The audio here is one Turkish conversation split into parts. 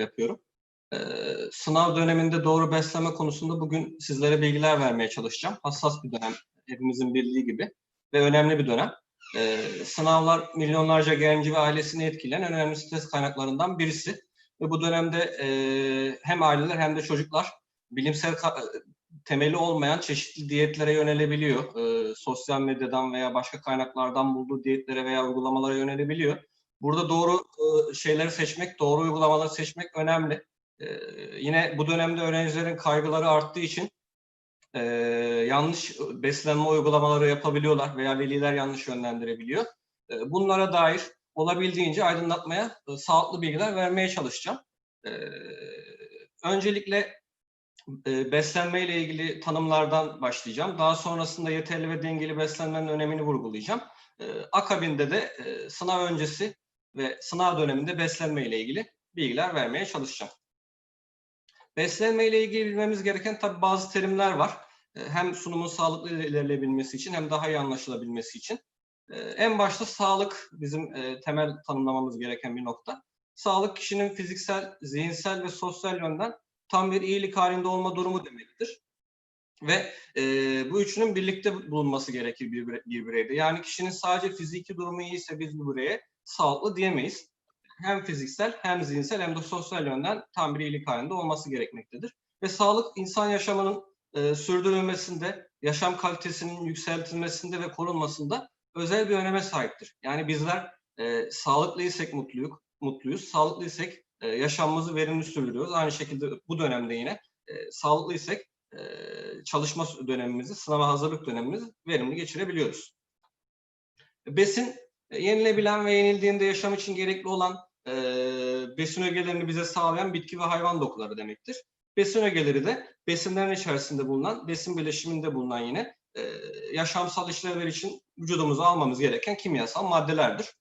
yapıyorum. Ee, sınav döneminde doğru beslenme konusunda bugün sizlere bilgiler vermeye çalışacağım. Hassas bir dönem, hepimizin bildiği gibi ve önemli bir dönem. Ee, sınavlar milyonlarca genci ve ailesini etkileyen önemli stres kaynaklarından birisi. Ve bu dönemde e, hem aileler hem de çocuklar bilimsel ka- temeli olmayan çeşitli diyetlere yönelebiliyor. Ee, sosyal medyadan veya başka kaynaklardan bulduğu diyetlere veya uygulamalara yönelebiliyor. Burada doğru e, şeyleri seçmek, doğru uygulamaları seçmek önemli. Ee, yine bu dönemde öğrencilerin kaygıları arttığı için e, yanlış beslenme uygulamaları yapabiliyorlar veya veliler yanlış yönlendirebiliyor. E, bunlara dair olabildiğince aydınlatmaya, e, sağlıklı bilgiler vermeye çalışacağım. E, öncelikle e, beslenme ile ilgili tanımlardan başlayacağım. Daha sonrasında yeterli ve dengeli beslenmenin önemini vurgulayacağım. E, akabinde de e, sınav öncesi ve sınav döneminde beslenme ile ilgili bilgiler vermeye çalışacağım. Beslenme ile ilgili bilmemiz gereken tabii bazı terimler var. E, Hem sunumun sağlıklı ilerleyebilmesi için hem daha iyi anlaşılabilmesi için. E, En başta sağlık bizim e, temel tanımlamamız gereken bir nokta. Sağlık kişinin fiziksel, zihinsel ve sosyal yönden tam bir iyilik halinde olma durumu demektir. Ve e, bu üçünün birlikte bulunması gerekir bir, bir bireyde. Yani kişinin sadece fiziki durumu iyiyse biz bu bireye sağlıklı diyemeyiz. Hem fiziksel hem zihinsel hem de sosyal yönden tam bir iyilik halinde olması gerekmektedir. Ve sağlık insan yaşamının e, sürdürülmesinde, yaşam kalitesinin yükseltilmesinde ve korunmasında özel bir öneme sahiptir. Yani bizler e, sağlıklıysak mutluyuz, mutluyuz. Sağlıklıysak e, yaşamımızı verimli sürdürüyoruz. Aynı şekilde bu dönemde yine e, sağlıklıysak e, çalışma dönemimizi, sınava hazırlık dönemimizi verimli geçirebiliyoruz. Besin, yenilebilen ve yenildiğinde yaşam için gerekli olan e, besin ögelerini bize sağlayan bitki ve hayvan dokuları demektir. Besin ögeleri de besinlerin içerisinde bulunan, besin bileşiminde bulunan yine e, yaşamsal işlevler için vücudumuza almamız gereken kimyasal maddelerdir.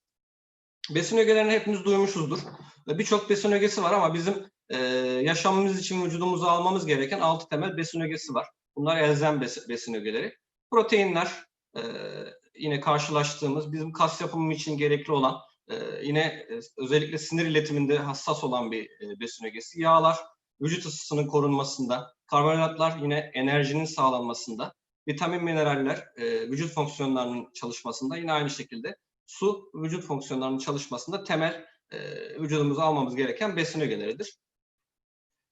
Besin ögelerini hepimiz duymuşuzdur. Ve Birçok besin ögesi var ama bizim e, yaşamımız için vücudumuza almamız gereken altı temel besin ögesi var. Bunlar elzem bes- besin ögeleri. Proteinler, e, yine karşılaştığımız bizim kas yapımı için gerekli olan, e, yine e, özellikle sinir iletiminde hassas olan bir e, besin ögesi. Yağlar, vücut ısısının korunmasında, karbonhidratlar yine enerjinin sağlanmasında, vitamin, mineraller, vücut fonksiyonlarının çalışmasında yine aynı şekilde su vücut fonksiyonlarının çalışmasında temel e, vücudumuza almamız gereken besin ögeleridir.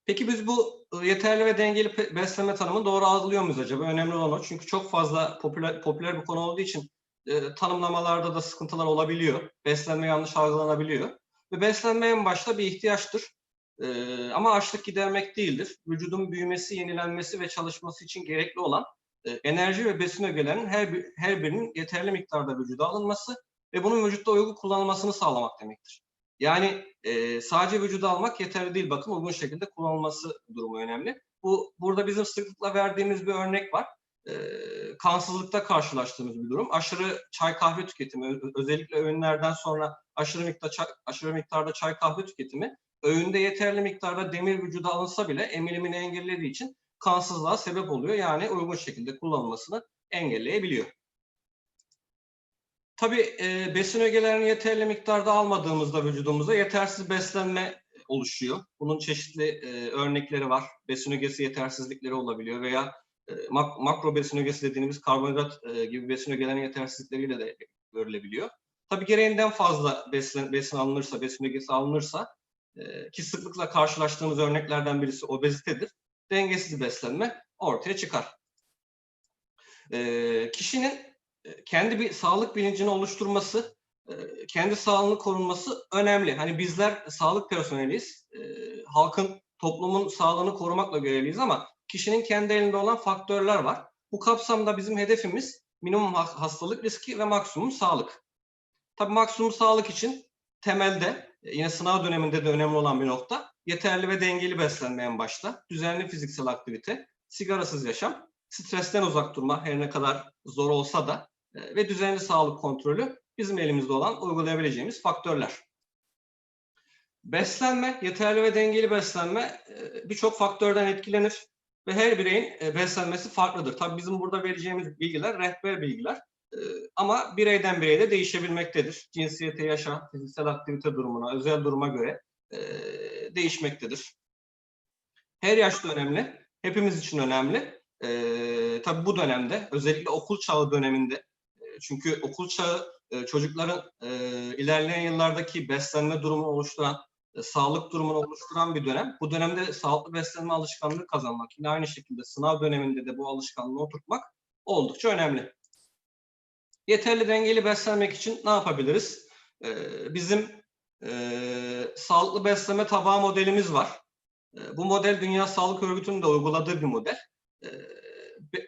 Peki biz bu e, yeterli ve dengeli beslenme tanımını doğru algılıyor muyuz acaba? Önemli olan o. Çünkü çok fazla popüler, popüler bir konu olduğu için e, tanımlamalarda da sıkıntılar olabiliyor. Beslenme yanlış algılanabiliyor. Ve beslenme en başta bir ihtiyaçtır. E, ama açlık gidermek değildir. Vücudun büyümesi, yenilenmesi ve çalışması için gerekli olan e, enerji ve besin ögelerinin her, her birinin yeterli miktarda vücuda alınması ve bunun vücutta uygun kullanılmasını sağlamak demektir. Yani e, sadece vücuda almak yeterli değil. Bakın uygun şekilde kullanılması durumu önemli. Bu burada bizim sıklıkla verdiğimiz bir örnek var. E, kansızlıkta karşılaştığımız bir durum. Aşırı çay kahve tüketimi, özellikle öğünlerden sonra aşırı miktar çay, aşırı miktarda çay kahve tüketimi öğünde yeterli miktarda demir vücuda alınsa bile emilimini engellediği için kansızlığa sebep oluyor. Yani uygun şekilde kullanılmasını engelleyebiliyor. Tabii e, besin ögelerini yeterli miktarda almadığımızda vücudumuza yetersiz beslenme oluşuyor. Bunun çeşitli e, örnekleri var. Besin ögesi yetersizlikleri olabiliyor veya e, mak- makro besin ögesi dediğimiz karbonhidrat e, gibi besin ögelerinin yetersizlikleriyle de görülebiliyor. Tabii gereğinden fazla besin, besin alınırsa, besin ögesi alınırsa e, ki sıklıkla karşılaştığımız örneklerden birisi obezitedir. Dengesiz beslenme ortaya çıkar. E, kişinin kendi bir sağlık bilincini oluşturması, e, kendi sağlığını korunması önemli. Hani bizler sağlık personeliyiz. E, Halkın, toplumun sağlığını korumakla görevliyiz ama kişinin kendi elinde olan faktörler var. Bu kapsamda bizim hedefimiz minimum ha- hastalık riski ve maksimum sağlık. Tabii maksimum sağlık için temelde e, yine sınav döneminde de önemli olan bir nokta yeterli ve dengeli beslenme en başta, düzenli fiziksel aktivite, sigarasız yaşam, stresten uzak durma her ne kadar zor olsa da e, ve düzenli sağlık kontrolü bizim elimizde olan uygulayabileceğimiz faktörler. Beslenme, yeterli ve dengeli beslenme e, birçok faktörden etkilenir ve her bireyin e, beslenmesi farklıdır. Tabii bizim burada vereceğimiz bilgiler rehber bilgiler e, ama bireyden bireye de değişebilmektedir. Cinsiyete, yaşa, fiziksel aktivite durumuna, özel duruma göre değişmektedir. Her yaşta önemli, hepimiz için önemli. Tabii bu dönemde, özellikle okul çağı döneminde, çünkü okul çağı e, çocukların e, ilerleyen yıllardaki beslenme durumunu oluşturan, e, sağlık durumunu oluşturan bir dönem. Bu dönemde sağlıklı beslenme alışkanlığı kazanmak, yine aynı şekilde sınav döneminde de bu alışkanlığı oturtmak oldukça önemli. Yeterli dengeli beslenmek için ne yapabiliriz? Ee, bizim e, sağlıklı besleme tabağı modelimiz var. E, bu model Dünya Sağlık Örgütü'nün de uyguladığı bir model.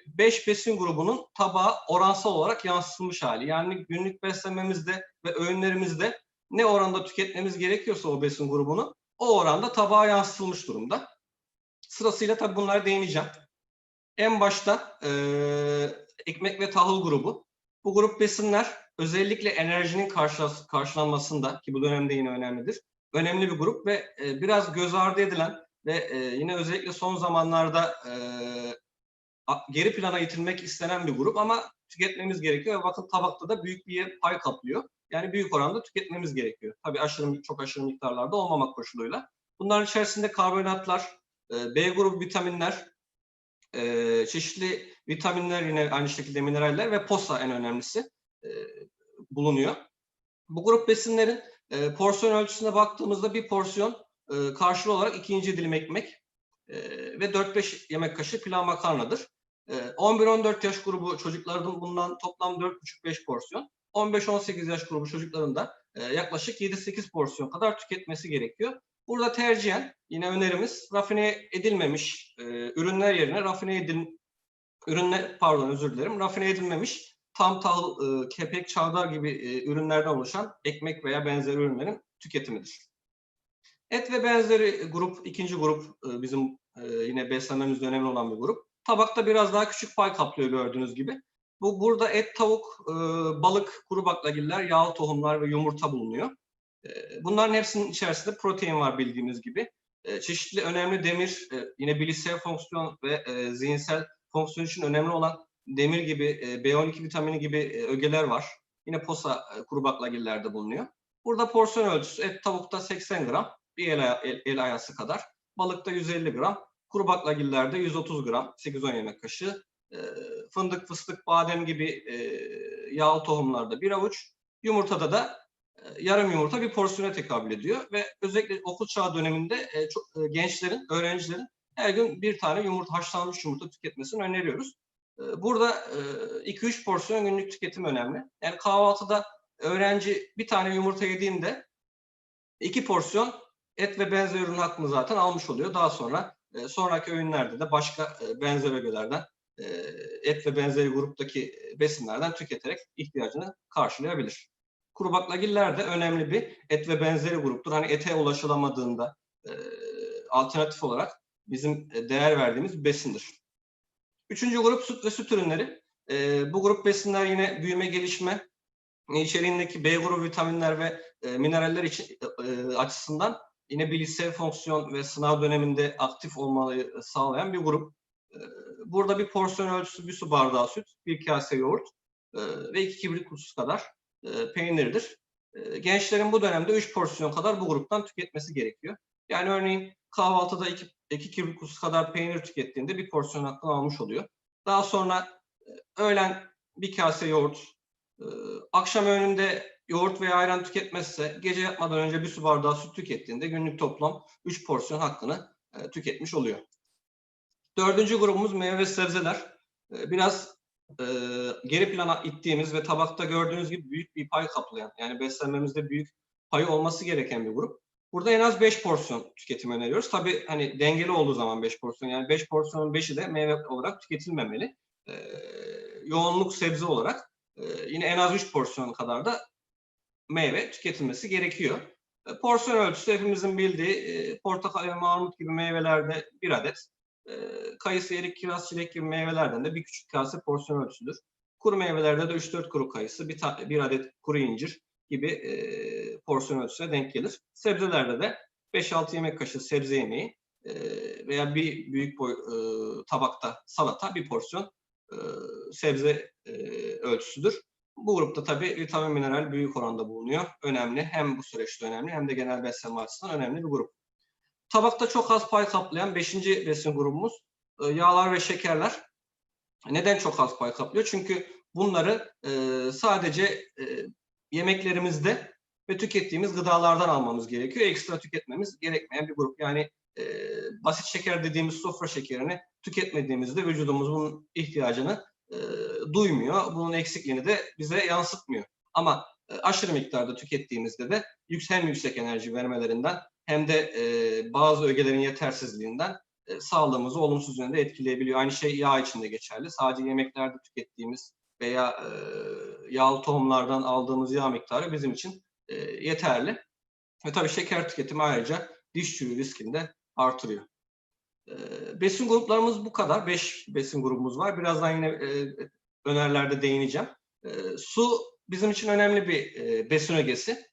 5 besin grubunun tabağa oransal olarak yansıtılmış hali. Yani günlük beslenmemizde ve öğünlerimizde ne oranda tüketmemiz gerekiyorsa o besin grubunu o oranda tabağa yansıtılmış durumda. Sırasıyla tabii bunlara değineceğim. En başta e, ekmek ve tahıl grubu. Bu grup besinler özellikle enerjinin karşı, karşılanmasında ki bu dönemde yine önemlidir. Önemli bir grup ve e, biraz göz ardı edilen ve e, yine özellikle son zamanlarda e, geri plana itilmek istenen bir grup ama tüketmemiz gerekiyor ve bakın tabakta da büyük bir pay kaplıyor. Yani büyük oranda tüketmemiz gerekiyor. Tabii aşırı çok aşırı miktarlarda olmamak koşuluyla. Bunların içerisinde karbonhidratlar, e, B grubu vitaminler, e, çeşitli vitaminler yine aynı şekilde mineraller ve posa en önemlisi e, bulunuyor. Bu grup besinlerin porsiyon ölçüsüne baktığımızda bir porsiyon karşılığı olarak ikinci dilim ekmek ve 4-5 yemek kaşığı pilav makarnadır. E, 11-14 yaş grubu çocukların bundan toplam 4,5-5 porsiyon. 15-18 yaş grubu çocukların da e, yaklaşık 7-8 porsiyon kadar tüketmesi gerekiyor. Burada tercihen yine önerimiz rafine edilmemiş e, ürünler yerine rafine edil ürünler pardon özür dilerim rafine edilmemiş tam tahıl, e, kepek, çavdar gibi ürünlerden oluşan ekmek veya benzeri ürünlerin tüketimidir. Et ve benzeri grup, ikinci grup bizim yine beslenmemizde önemli olan bir grup. Tabakta biraz daha küçük pay kaplıyor gördüğünüz gibi. Bu burada et, tavuk, e, balık, kuru baklagiller, yağlı tohumlar ve yumurta bulunuyor. E, bunların hepsinin içerisinde protein var bildiğimiz gibi. E, çeşitli önemli demir, e, yine bilişsel fonksiyon ve e, zihinsel fonksiyon için önemli olan demir gibi, e, B12 vitamini gibi e, ögeler var. Yine posa e, kuru baklagillerde bulunuyor. Burada porsiyon ölçüsü et tavukta 80 gram, bir el, el, el ayası kadar. Balıkta 150 gram, kuru baklagillerde 130 gram, 8-10 yemek kaşığı. E, fındık, fıstık, badem gibi e, yağlı tohumlarda bir avuç. Yumurtada da e, yarım yumurta bir porsiyona tekabül ediyor ve özellikle okul çağı döneminde e, çok, e, gençlerin, öğrencilerin her gün bir tane yumurta, haşlanmış yumurta tüketmesini öneriyoruz. Burada e, 2-3 porsiyon günlük tüketim önemli. Yani kahvaltıda öğrenci bir tane yumurta yediğinde iki porsiyon et ve benzer ürün hakkını zaten almış oluyor. Daha sonra e, sonraki öğünlerde de başka e, benzer ögelerden e, et ve benzeri gruptaki besinlerden tüketerek ihtiyacını karşılayabilir. Kuru baklagiller de önemli bir et ve benzeri gruptur. Hani ete ulaşılamadığında alternatif olarak bizim değer verdiğimiz besindir. Üçüncü grup süt ve süt ürünleri. Bu grup besinler yine büyüme gelişme içeriğindeki B grubu vitaminler ve mineraller açısından yine bilişsel fonksiyon ve sınav döneminde aktif olmayı sağlayan bir grup. E, burada bir porsiyon ölçüsü bir su bardağı süt, bir kase yoğurt e, ve iki kibrit kutusu kadar e, peynirdir. Gençlerin bu dönemde 3 porsiyon kadar bu gruptan tüketmesi gerekiyor. Yani örneğin kahvaltıda 2 iki kibrit kutusu kadar peynir tükettiğinde bir porsiyon hakkını almış oluyor. Daha sonra e, öğlen bir kase yoğurt, akşam öğününde yoğurt veya ayran tüketmezse gece yatmadan önce bir su bardağı süt tükettiğinde günlük toplam 3 porsiyon hakkını e, tüketmiş oluyor. Dördüncü grubumuz meyve ve sebzeler. E, biraz e, geri plana ittiğimiz ve tabakta gördüğünüz gibi büyük bir pay kaplayan yani beslenmemizde büyük payı olması gereken bir grup. Burada en az 5 porsiyon tüketim öneriyoruz. Tabii hani dengeli olduğu zaman 5 porsiyon yani 5 porsiyonun 5'i de meyve olarak tüketilmemeli. E, yoğunluk sebze olarak e, yine en az 3 porsiyon kadar da meyve tüketilmesi gerekiyor. E, porsiyon ölçüsü hepimizin bildiği e, portakal ve armut gibi meyvelerde bir adet, e, kayısı, erik, kiraz, çilek gibi meyvelerden de bir küçük kase porsiyon ölçüsüdür. Kuru meyvelerde de 3-4 kuru kayısı, bir, bir adet kuru incir gibi e, porsiyon ölçüsüne denk gelir. Sebzelerde de 5-6 yemek kaşığı sebze yemeği e, veya bir büyük boy e, tabakta salata bir porsiyon e, sebze e, ölçüsüdür. Bu grupta tabii vitamin mineral büyük oranda bulunuyor. Önemli. Hem bu süreçte önemli hem de genel beslenme açısından önemli bir grup. Tabakta çok az pay kaplayan 5. besin grubumuz e, yağlar ve şekerler. Neden çok az pay kaplıyor? Çünkü bunları e, sadece e, yemeklerimizde ve tükettiğimiz gıdalardan almamız gerekiyor. Ekstra tüketmemiz gerekmeyen bir grup. Yani basit şeker dediğimiz sofra şekerini tüketmediğimizde vücudumuz bunun ihtiyacını e, duymuyor. Bunun eksikliğini de bize yansıtmıyor. Ama e, aşırı miktarda tükettiğimizde de hem yüksek enerji vermelerinden hem de e, bazı ögelerin yetersizliğinden sağlığımızı olumsuz yönde etkileyebiliyor. Aynı şey yağ için de geçerli. Sadece yemeklerde tükettiğimiz veya e, yağlı tohumlardan aldığımız yağ miktarı bizim için yeterli. Ve tabii şeker tüketimi ayrıca diş çürüğü riskini de artırıyor. Besin gruplarımız bu kadar. Beş besin grubumuz var. Birazdan yine önerilerde değineceğim. Su bizim için önemli bir besin ögesi.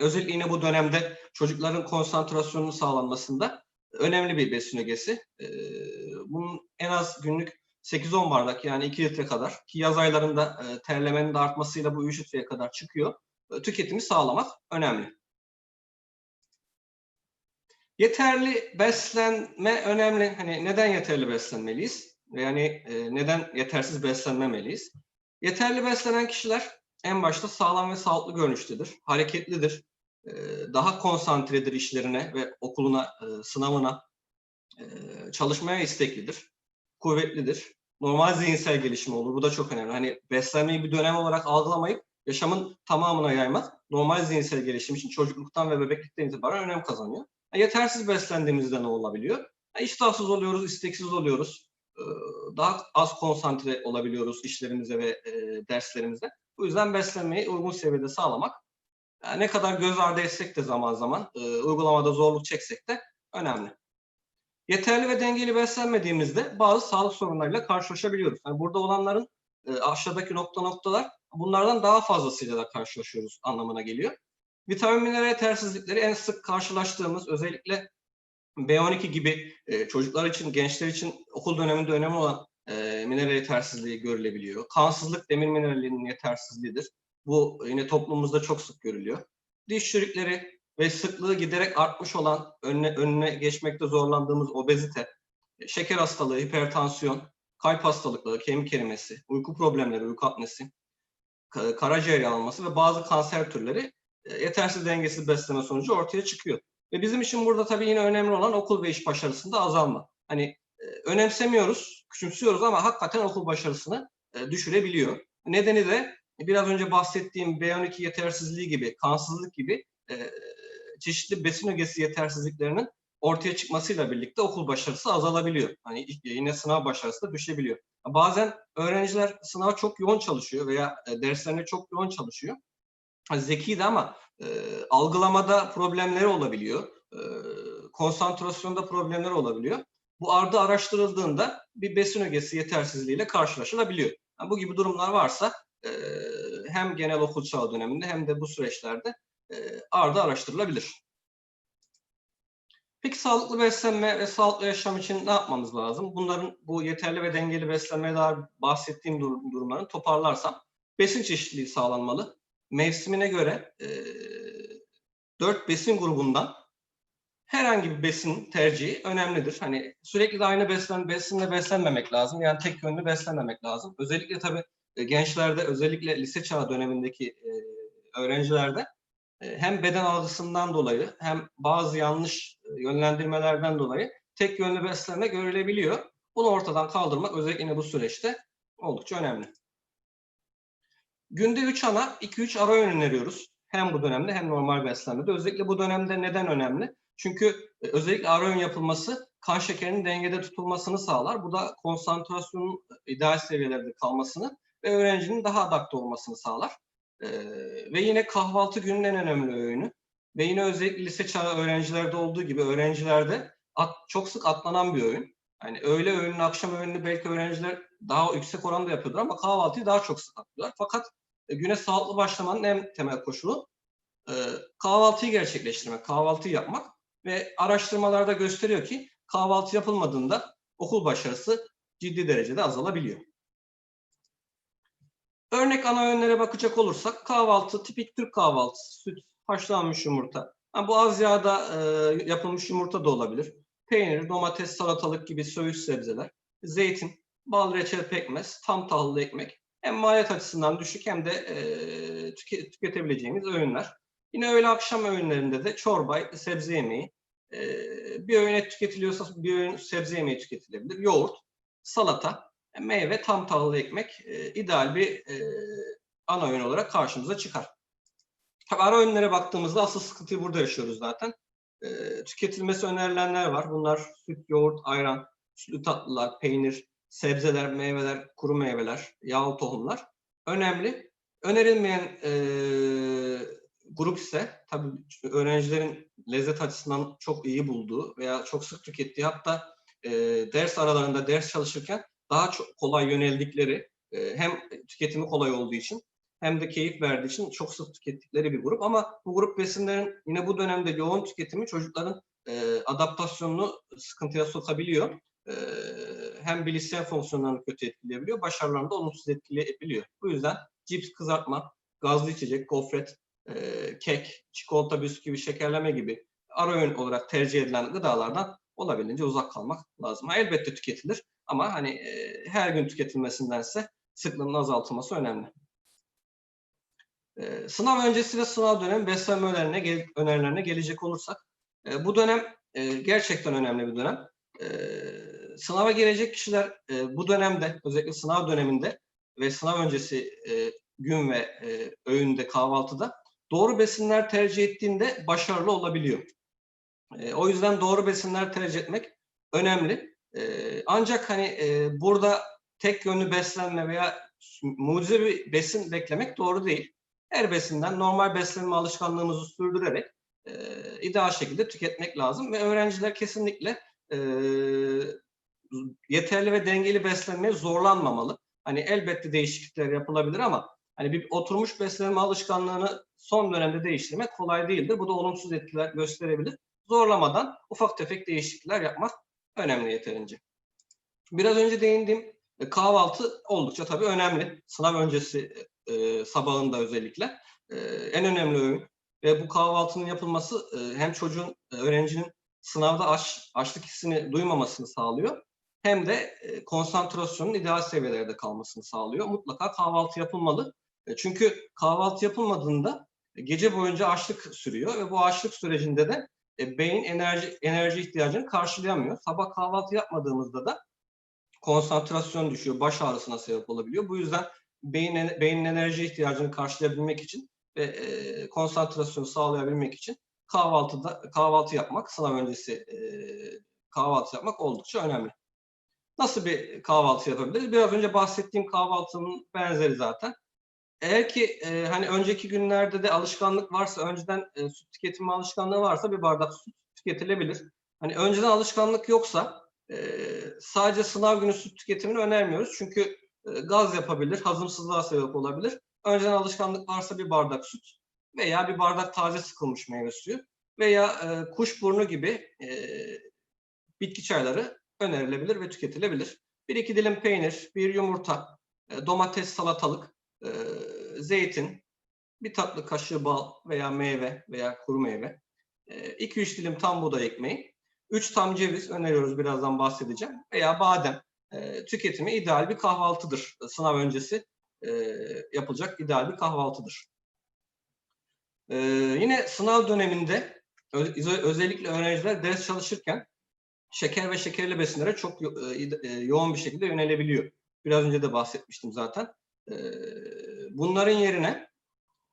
Özellikle yine bu dönemde çocukların konsantrasyonunun sağlanmasında önemli bir besin ögesi. Bunun en az günlük 8-10 bardak yani 2 litre kadar ki yaz aylarında terlemenin de artmasıyla bu 3 litreye kadar çıkıyor. E, tüketimi sağlamak önemli. Yeterli beslenme önemli. Hani neden yeterli beslenmeliyiz? Yani e, neden yetersiz beslenmemeliyiz? Yeterli beslenen kişiler en başta sağlam ve sağlıklı görünüştedir, hareketlidir, e, daha konsantredir işlerine ve okuluna, e, sınavına, çalışmaya isteklidir, kuvvetlidir. Normal zihinsel gelişimi olur. Bu da çok önemli. Hani beslenmeyi bir dönem olarak algılamayıp yaşamın tamamına yaymak normal zihinsel gelişim için çocukluktan ve bebeklikten itibaren önem kazanıyor. E, Yetersiz beslendiğimizde ne olabiliyor? E, oluyoruz, isteksiz oluyoruz. E, Daha az konsantre olabiliyoruz işlerimize ve e, derslerimize. Bu yüzden beslenmeyi uygun seviyede sağlamak yani ne kadar göz ardı etsek de zaman zaman uygulamada zorluk çeksek de önemli. Yeterli ve dengeli beslenmediğimizde bazı sağlık sorunlarıyla karşılaşabiliyoruz. Yani burada olanların aşağıdaki nokta noktalar bunlardan daha fazlasıyla da karşılaşıyoruz anlamına geliyor. Vitamin mineral yetersizlikleri en sık karşılaştığımız özellikle B12 gibi e, çocuklar için, gençler için okul döneminde önemli olan e, mineral yetersizliği görülebiliyor. Kansızlık demir mineralinin yetersizliğidir. Bu yine toplumumuzda çok sık görülüyor. Diş çürükleri ve sıklığı giderek artmış olan önüne, önüne geçmekte zorlandığımız obezite, e, şeker hastalığı, hipertansiyon, kalp hastalıkları, kemik erimesi, uyku problemleri, uyku apnesi, ka- karaciğer yanılması ve bazı kanser türleri yetersiz dengesiz beslenme sonucu ortaya çıkıyor. Ve bizim için burada tabii yine önemli olan okul ve iş başarısında azalma. Hani e, önemsemiyoruz, küçümsüyoruz ama hakikaten okul başarısını e, düşürebiliyor. Nedeni de biraz önce bahsettiğim B12 yetersizliği gibi, kansızlık gibi e, çeşitli besin ögesi yetersizliklerinin ortaya çıkmasıyla birlikte okul başarısı azalabiliyor. Hani yine sınav başarısı da düşebiliyor. Bazen öğrenciler sınava çok yoğun çalışıyor veya e, derslerine çok yoğun çalışıyor. Ha, Zeki de ama e, algılamada problemleri olabiliyor. E, konsantrasyonda problemleri olabiliyor. Bu ardı araştırıldığında bir besin ögesi yetersizliğiyle karşılaşılabiliyor. Yani bu gibi durumlar varsa e, hem genel okul çağı döneminde hem de bu süreçlerde e, ardı araştırılabilir. Peki sağlıklı beslenme ve sağlıklı yaşam için ne yapmamız lazım? Bunların bu yeterli ve dengeli beslenmeye dair bahsettiğim dur- durumların toparlarsam besin çeşitliliği sağlanmalı. Mevsimine göre e, 4 besin grubundan herhangi bir besin tercihi önemlidir. Hani sürekli de aynı beslen, besinle beslenmemek lazım. Yani tek yönlü beslenmemek lazım. Özellikle tabii gençlerde, özellikle lise çağı dönemindeki e, öğrencilerde e, hem beden algısından dolayı hem bazı yanlış yönlendirmelerden dolayı tek yönlü beslenme görülebiliyor. Bunu ortadan kaldırmak özellikle bu süreçte oldukça önemli. Günde 3 ana, 2-3 ara öğün öneriyoruz. Hem bu dönemde hem normal beslenmede. Özellikle bu dönemde neden önemli? Çünkü e, özellikle ara öğün yapılması kan şekerinin dengede tutulmasını sağlar. Bu da konsantrasyonun ideal seviyelerde kalmasını ve öğrencinin daha adapte olmasını sağlar. Ee, ve yine kahvaltı günün en önemli öğünü. Ve yine özellikle lise çağı öğrencilerde olduğu gibi öğrencilerde at, çok sık atlanan bir öğün. Yani öğle öğününü, akşam öğününü belki öğrenciler daha yüksek oranda yapıyordur ama kahvaltıyı daha çok sık atlıyorlar. Fakat e, güne sağlıklı başlamanın en temel koşulu e, kahvaltıyı gerçekleştirmek, kahvaltıyı yapmak ve araştırmalarda gösteriyor ki kahvaltı yapılmadığında okul başarısı ciddi derecede azalabiliyor. Örnek ana öğünlere bakacak olursak kahvaltı, tipik Türk kahvaltısı, süt, haşlanmış yumurta. Ha, bu az yağda e, yapılmış yumurta da olabilir. Peynir, domates, salatalık gibi söğüş sebzeler, zeytin, bal, reçel, pekmez, tam tahıllı ekmek. Hem maliyet açısından düşük hem de e, tüke- tüketebileceğimiz öğünler. Yine öğle akşam öğünlerinde de çorba, sebze yemeği, e, bir öğün et tüketiliyorsa bir öğün sebze yemeği tüketilebilir. Yoğurt, salata, meyve, tam tahıllı ekmek e, ideal bir e, ana öğün olarak karşımıza çıkar. Tabii ara öğünlere baktığımızda asıl sıkıntıyı burada yaşıyoruz zaten. E, tüketilmesi önerilenler var. Bunlar süt, yoğurt, ayran, sütlü tatlılar, peynir, sebzeler, meyveler, kuru meyveler, yağlı tohumlar. Önemli. Önerilmeyen e, grup ise tabii öğrencilerin lezzet açısından çok iyi bulduğu veya çok sık tükettiği hatta e, ders aralarında ders çalışırken daha çok kolay yöneldikleri e, hem tüketimi kolay olduğu için hem de keyif verdiği için çok sık tükettikleri bir grup. Ama bu grup besinlerin yine bu dönemde yoğun tüketimi çocukların e, adaptasyonunu sıkıntıya sokabiliyor. E, hem bilişsel fonksiyonlarını kötü etkileyebiliyor, başarılarını da olumsuz etkileyebiliyor. Bu yüzden cips, kızartma, gazlı içecek, gofret, e, kek, çikolata, bisküvi, şekerleme gibi ara öğün olarak tercih edilen gıdalardan olabildiğince uzak kalmak lazım. Elbette tüketilir ama hani e, her gün tüketilmesindense sıklığının azaltılması önemli. E, sınav öncesi ve sınav dönemi beslenme önerilerine, gel- önerilerine gelecek olursak, e, bu dönem e, gerçekten önemli bir dönem. E, sınava girecek kişiler e, bu dönemde, özellikle sınav döneminde ve sınav öncesi e, gün ve e, öğünde, kahvaltıda doğru besinler tercih ettiğinde başarılı olabiliyor. E, o yüzden doğru besinler tercih etmek önemli. E, ancak hani e, burada tek yönlü beslenme veya mucize bir besin beklemek doğru değil. Her besinden normal beslenme alışkanlığımızı sürdürerek e, ideal şekilde tüketmek lazım ve öğrenciler kesinlikle e, yeterli ve dengeli beslenmeye zorlanmamalı. Hani elbette değişiklikler yapılabilir ama hani bir oturmuş beslenme alışkanlığını son dönemde değiştirmek kolay değildir. Bu da olumsuz etkiler gösterebilir. Zorlamadan ufak tefek değişiklikler yapmak önemli yeterince. Biraz önce değindiğim e, kahvaltı oldukça tabii önemli. Sınav öncesi e, sabahında özellikle e, en önemli öğün ve bu kahvaltının yapılması e, hem çocuğun, e, öğrencinin sınavda aç, açlık hissini duymamasını sağlıyor hem de e, konsantrasyonun ideal seviyelerde kalmasını sağlıyor. Mutlaka kahvaltı yapılmalı. E, çünkü kahvaltı yapılmadığında gece boyunca açlık sürüyor ve bu açlık sürecinde de beyin enerji enerji ihtiyacını karşılayamıyor. Sabah kahvaltı yapmadığımızda da konsantrasyon düşüyor, baş ağrısına sebep olabiliyor. Bu yüzden beyin beynin enerji ihtiyacını karşılayabilmek için ve e, konsantrasyonu sağlayabilmek için kahvaltıda kahvaltı yapmak, sınav öncesi e, kahvaltı yapmak oldukça önemli. Nasıl bir kahvaltı yapabiliriz? Biraz önce bahsettiğim kahvaltının benzeri zaten. Eğer ki e, hani önceki günlerde de alışkanlık varsa, önceden e, süt tüketimi alışkanlığı varsa bir bardak süt tüketilebilir. Hani önceden alışkanlık yoksa e, sadece sınav günü süt tüketimini önermiyoruz. Çünkü gaz yapabilir, hazımsızlığa sebep olabilir. Önceden alışkanlık varsa bir bardak süt veya bir bardak taze sıkılmış meyve suyu veya e, kuşburnu gibi e, bitki çayları önerilebilir ve tüketilebilir. Bir iki dilim peynir, bir yumurta, e, domates, salatalık, e, zeytin, bir tatlı kaşığı bal veya meyve veya kuru meyve, 2-3 dilim tam buğday ekmeği, 3 tam ceviz öneriyoruz birazdan bahsedeceğim veya badem e, tüketimi ideal bir kahvaltıdır. Sınav öncesi e, yapılacak ideal bir kahvaltıdır. E, yine sınav döneminde özellikle öğrenciler ders çalışırken şeker ve şekerli besinlere çok yo- e, yoğun bir şekilde yönelebiliyor. Biraz önce de bahsetmiştim zaten. E, bunların yerine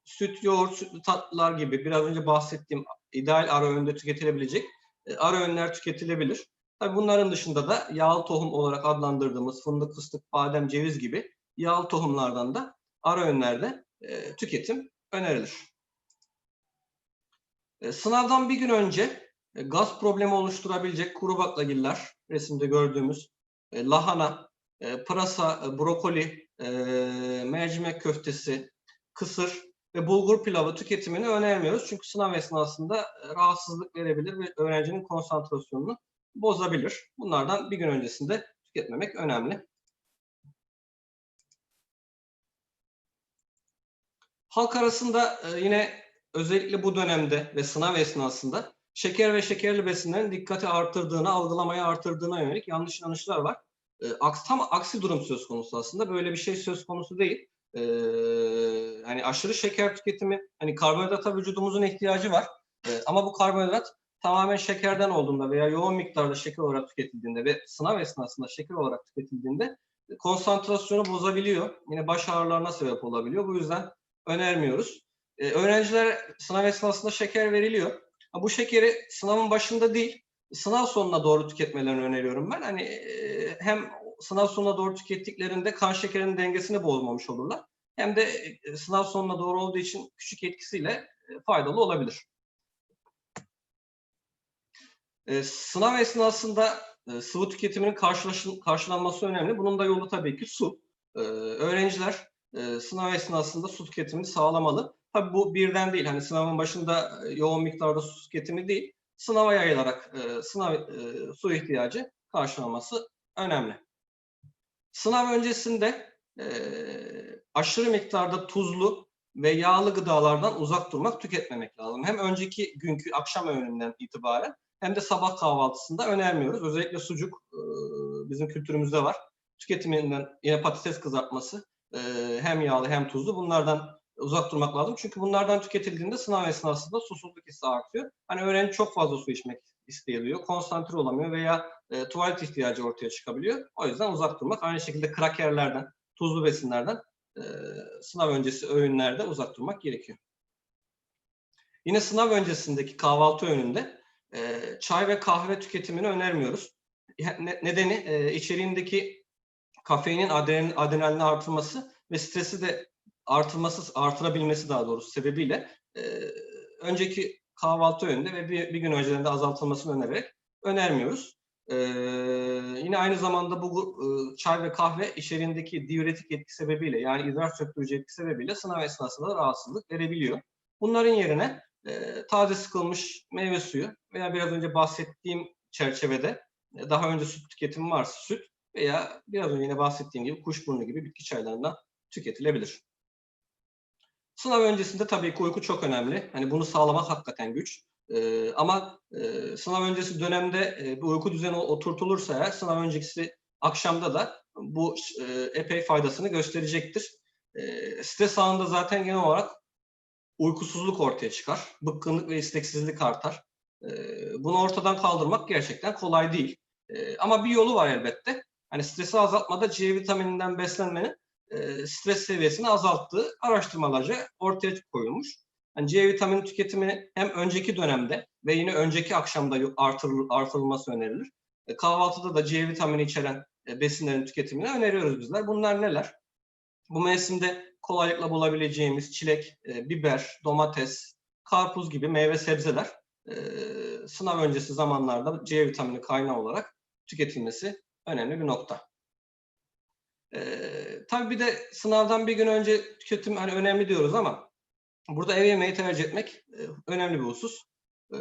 süt, yoğurt, sütlü tatlılar gibi biraz önce bahsettiğim ideal ara öğünde tüketilebilecek e, ara öğünler tüketilebilir. Tabii bunların dışında da yağlı tohum olarak adlandırdığımız fındık, fıstık, badem, ceviz gibi yağlı tohumlardan da ara öğünlerde e, tüketim önerilir. E, sınavdan bir gün önce e, gaz problemi oluşturabilecek kuru baklagiller, resimde gördüğümüz e, lahana, e, pırasa, e, brokoli, e, mercimek köftesi, kısır ve bulgur pilavı tüketimini önermiyoruz. Çünkü sınav esnasında e, rahatsızlık verebilir ve öğrencinin konsantrasyonunu bozabilir. Bunlardan bir gün öncesinde tüketmemek önemli. Halk arasında e, yine özellikle bu dönemde ve sınav esnasında şeker ve şekerli besinlerin dikkati artırdığını, algılamayı artırdığına yönelik yanlış inanışlar var. E, tam aksi durum söz konusu aslında. Böyle bir şey söz konusu değil. E, hani aşırı şeker tüketimi, hani karbonhidrata vücudumuzun ihtiyacı var. E, ama bu karbonhidrat tamamen şekerden olduğunda veya yoğun miktarda şeker olarak tüketildiğinde ve sınav esnasında şeker olarak tüketildiğinde konsantrasyonu bozabiliyor. Yine baş ağrılarına sebep olabiliyor. Bu yüzden önermiyoruz. Ee, öğrenciler sınav esnasında şeker veriliyor. Bu şekeri sınavın başında değil, sınav sonuna doğru tüketmelerini öneriyorum ben. Hani e, hem sınav sonuna doğru tükettiklerinde kan şekerinin dengesini bozmamış olurlar. Hem de e, sınav sonuna doğru olduğu için küçük etkisiyle e, faydalı olabilir. E, sınav esnasında e, sıvı tüketiminin karşılanması önemli. Bunun da yolu tabii ki su. E, öğrenciler e, sınav esnasında su tüketimini sağlamalı. Tabii bu birden değil. Hani sınavın başında e, yoğun miktarda su tüketimi değil. Sınava yayılarak e, sınav e, su ihtiyacı karşılanması önemli. Sınav öncesinde e, aşırı miktarda tuzlu ve yağlı gıdalardan uzak durmak, tüketmemek lazım. Hem önceki günkü akşam öğününden itibaren hem de sabah kahvaltısında önermiyoruz. Özellikle sucuk e, bizim kültürümüzde var. Tüketiminden yine patates kızartması e, hem yağlı hem tuzlu bunlardan uzak durmak lazım. Çünkü bunlardan tüketildiğinde sınav esnasında susuzluk hissi artıyor. Hani öğrenci çok fazla su içmek isteyebiliyor, konsantre olamıyor veya e, tuvalet ihtiyacı ortaya çıkabiliyor. O yüzden uzak durmak. Aynı şekilde krakerlerden, tuzlu besinlerden e, sınav öncesi öğünlerde uzak durmak gerekiyor. Yine sınav öncesindeki kahvaltı öğününde e, çay ve kahve tüketimini önermiyoruz. Nedeni e, içeriğindeki kafeinin adrenalin, adrenalini artırması ve stresi de artırması, artırabilmesi daha doğrusu sebebiyle e, önceki kahvaltı öğünde ve bir, bir gün önceden de azaltılmasını önererek önermiyoruz. E, yine aynı zamanda bu çay ve kahve içeriğindeki diüretik etki sebebiyle yani idrar söktürücü etki sebebiyle sınav esnasında da rahatsızlık verebiliyor. Bunların yerine e, taze sıkılmış meyve suyu veya biraz önce bahsettiğim çerçevede e, daha önce süt tüketimi varsa süt veya biraz önce yine bahsettiğim gibi kuşburnu gibi bitki çaylarından tüketilebilir. Sınav öncesinde tabii ki uyku çok önemli. Hani bunu sağlamak hakikaten güç. Ee, ama e, sınav öncesi dönemde e, bu uyku düzeni oturtulursa eğer sınav öncesi akşamda da bu e, epey faydasını gösterecektir. E, stres anında zaten genel olarak uykusuzluk ortaya çıkar. Bıkkınlık ve isteksizlik artar. Bunu ortadan kaldırmak gerçekten kolay değil. Ama bir yolu var elbette. Hani stresi azaltmada C vitamininden beslenmenin stres seviyesini azalttığı araştırmalarca ortaya koyulmuş. Yani C vitamini tüketimi hem önceki dönemde ve yine önceki akşamda artırıl, artırılması önerilir. E, kahvaltıda da C vitamini içeren e, besinlerin tüketimini öneriyoruz bizler. Bunlar neler? Bu mevsimde kolaylıkla bulabileceğimiz çilek, e, biber, domates, karpuz gibi meyve sebzeler e, sınav öncesi zamanlarda C vitamini kaynağı olarak tüketilmesi önemli bir nokta. Ee, tabii bir de sınavdan bir gün önce tüketim hani önemli diyoruz ama burada ev yemeği tercih etmek e, önemli bir husus. Ee,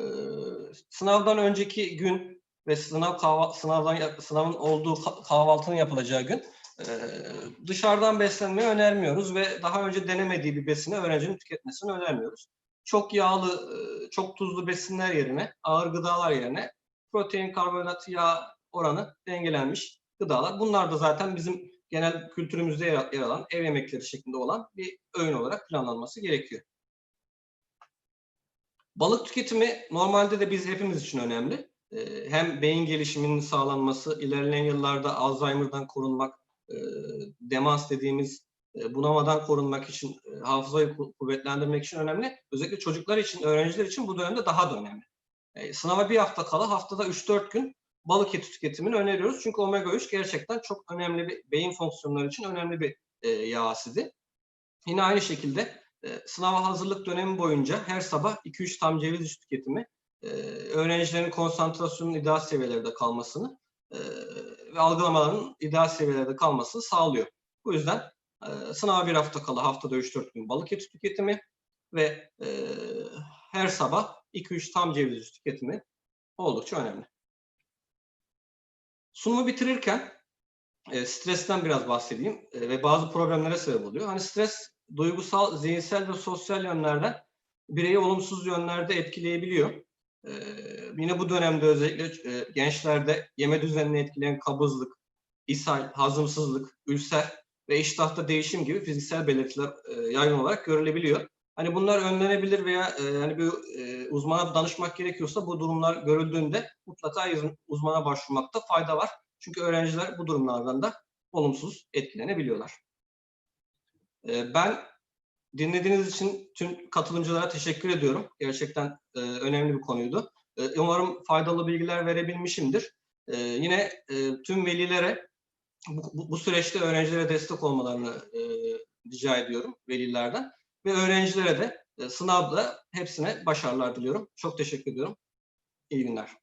sınavdan önceki gün ve sınav kahva, sınavdan sınavın olduğu kahvaltının yapılacağı gün e, dışarıdan beslenmeyi önermiyoruz ve daha önce denemediği bir besini öğrencinin tüketmesini önermiyoruz. Çok yağlı, e, çok tuzlu besinler yerine, ağır gıdalar yerine protein, karbonhidrat, yağ oranı dengelenmiş gıdalar. Bunlar da zaten bizim genel kültürümüzde yer alan ev yemekleri şeklinde olan bir öğün olarak planlanması gerekiyor. Balık tüketimi normalde de biz hepimiz için önemli. Ee, hem beyin gelişiminin sağlanması, ilerleyen yıllarda Alzheimer'dan korunmak, e, demans dediğimiz e, bunamadan korunmak için, e, hafızayı kuvvetlendirmek için önemli. Özellikle çocuklar için, öğrenciler için bu dönemde daha da önemli. Sınava bir hafta kala haftada 3-4 gün balık eti tüketimini öneriyoruz. Çünkü omega 3 gerçekten çok önemli bir beyin fonksiyonları için önemli bir e, yağ asidi. Yine aynı şekilde e, sınava hazırlık dönemi boyunca her sabah 2-3 tam ceviz tüketimi e, öğrencilerin konsantrasyonun ideal seviyelerde kalmasını e, ve algılamalarının ideal seviyelerde kalmasını sağlıyor. Bu yüzden e, sınava bir hafta kala haftada 3-4 gün balık eti tüketimi ve e, her sabah 2-3 tam ceviz tüketimi oldukça önemli. Sunumu bitirirken e, stresten biraz bahsedeyim ve bazı problemlere sebep oluyor. Hani stres duygusal, zihinsel ve sosyal yönlerden bireyi olumsuz yönlerde etkileyebiliyor. Ee, yine bu dönemde özellikle e, gençlerde yeme düzenini etkileyen kabızlık, ishal, hazımsızlık, ülser ve iştahta değişim gibi fiziksel belirtiler e, yaygın olarak görülebiliyor. Hani bunlar önlenebilir veya e, hani bir e, uzmana danışmak gerekiyorsa bu durumlar görüldüğünde mutlaka uzmana başvurmakta fayda var. Çünkü öğrenciler bu durumlardan da olumsuz etkilenebiliyorlar. E, ben dinlediğiniz için tüm katılımcılara teşekkür ediyorum. Gerçekten e, önemli bir konuydu. E, umarım faydalı bilgiler verebilmişimdir. E, yine e, tüm velilere bu, bu, bu süreçte öğrencilere destek olmalarını e, rica ediyorum velilerden. Ve öğrencilere de e, sınavda hepsine başarılar diliyorum. Çok teşekkür ediyorum. İyi günler.